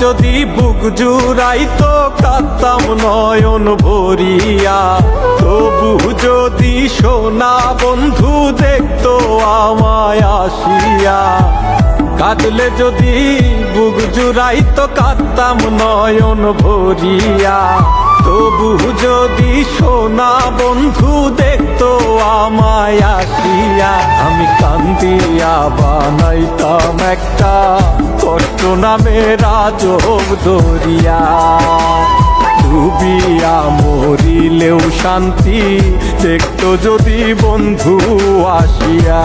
যদি বুক জুড়াই তো কাতাম নয়ন ভরিয়া। তবু যদি সোনা বন্ধু দেখতো আমায় আসিয়া। কাঁদলে যদি বুক জুড়াই তো কাঁদতাম নয়ন ভরিয়া। তবু যদি সোনা বন্ধু দেখতো আমায় আসিয়া। আমি কান্দিয়া বানাইতাম একটা কষ্ট নামে রাজব দরিয়া। ডুবিয়া মরিলেও শান্তি দেখত যদি বন্ধু আসিয়া।